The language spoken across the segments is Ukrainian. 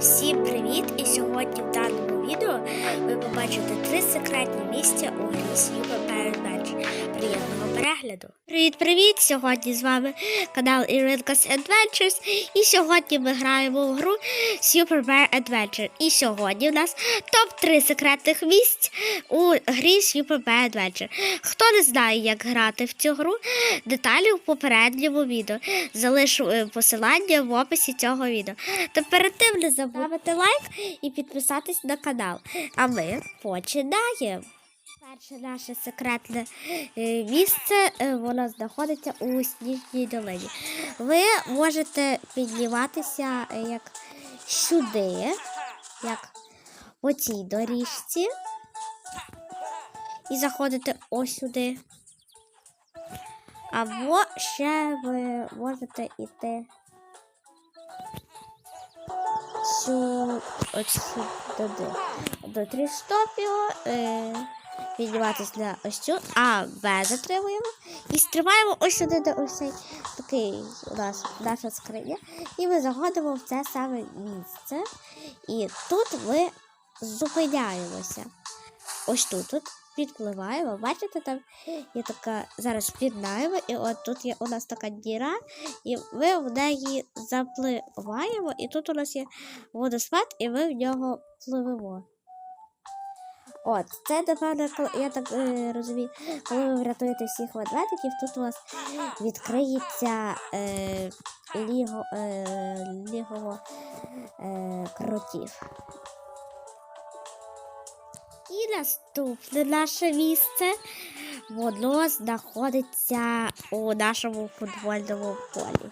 Всім привіт! І сьогодні в даному відео ви побачите три секретні місця у грі Super Parent Match. Приємного! Привіт-привіт! Сьогодні з вами канал Іринкас Adventures. І сьогодні ми граємо в гру Super Bear Adventure. І сьогодні у нас топ-3 секретних місць у грі Super Bear Adventure. Хто не знає, як грати в цю гру, деталі в попередньому відео. Залишу е, посилання в описі цього відео. Та перед тим не забудьте лайк і підписатись на канал. А ми починаємо. Перше наше секретне е, місце, е, воно знаходиться у сніжній долині. Ви можете підніматися е, як сюди, як по цій доріжці, і заходити ось сюди. Або ще ви можете йти сюди до трістопів, підніматися на ось цю, а Б затримуємо і стрибаємо ось сюди до ось цей такий у нас наша скриня. І ми заходимо в це саме місце. І тут ми зупиняємося. Ось тут, тут підпливаємо. Бачите, там є така зараз піднаємо, і от тут є у нас така діра, і ми в неї запливаємо, і тут у нас є водоспад, і ми в нього пливемо. От, це, напевно, я так е, розумію, коли ви врятуєте всіх ведмедиків, тут у вас відкриється е, ліго, е, лігово е, кротів. І наступне наше місце, воно знаходиться у нашому футбольному полі.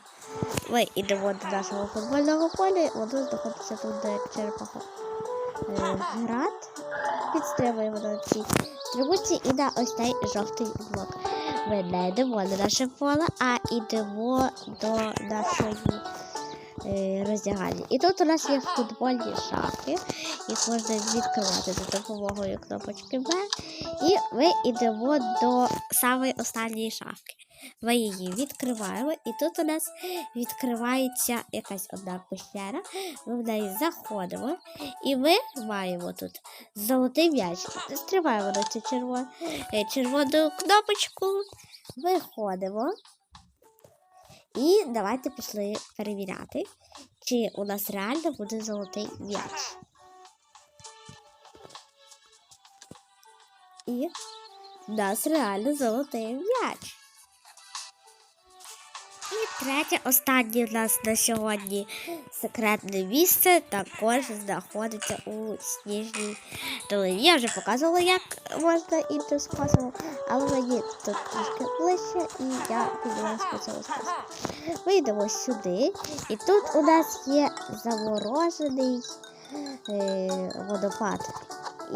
Ми йдемо до нашого футбольного поля, воно знаходиться тут, де черепаха е, град. Підстрибуємо на цій стрибуці і на ось цей жовтий блок. Ми не йдемо на наше поле, а йдемо до нашої е, роздягальні. І тут у нас є футбольні шахи, їх можна відкривати за допомогою кнопочки Б. І ми йдемо до самої останньої шафки. Ми її відкриваємо, і тут у нас відкривається якась одна пещера. Ми в неї заходимо, і ми маємо тут золотий м'яч. Стриваємо на цю червону, червону кнопочку, виходимо. І давайте пішли перевіряти, чи у нас реально буде золотий м'яч. І в нас реально золотий м'яч. І третє, останнє в нас на сьогодні секретне місце також знаходиться у сніжній долині. Я вже показувала, як можна іншим способом, але мені тут трішки ближче і я піднялась по цьому способу. Ми йдемо сюди, і тут у нас є заморожений е, водопад.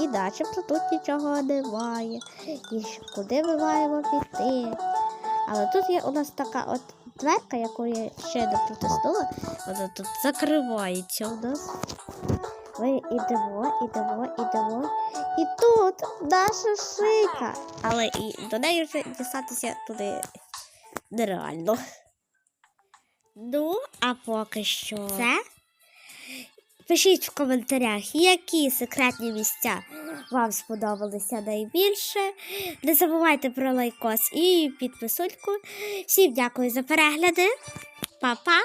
І начебто тут нічого немає. І куди ми маємо піти? Але тут є у нас така от дверка, яку я ще не протиснула. Вона тут закривається у нас. Ми йдемо, йдемо, йдемо. І тут наша шийка. Але і до неї вже дістатися туди нереально. Ну, а поки що це. Пишіть в коментарях, які секретні місця вам сподобалися найбільше. Не забувайте про лайкос і підписульку. Всім дякую за перегляди. Па-па!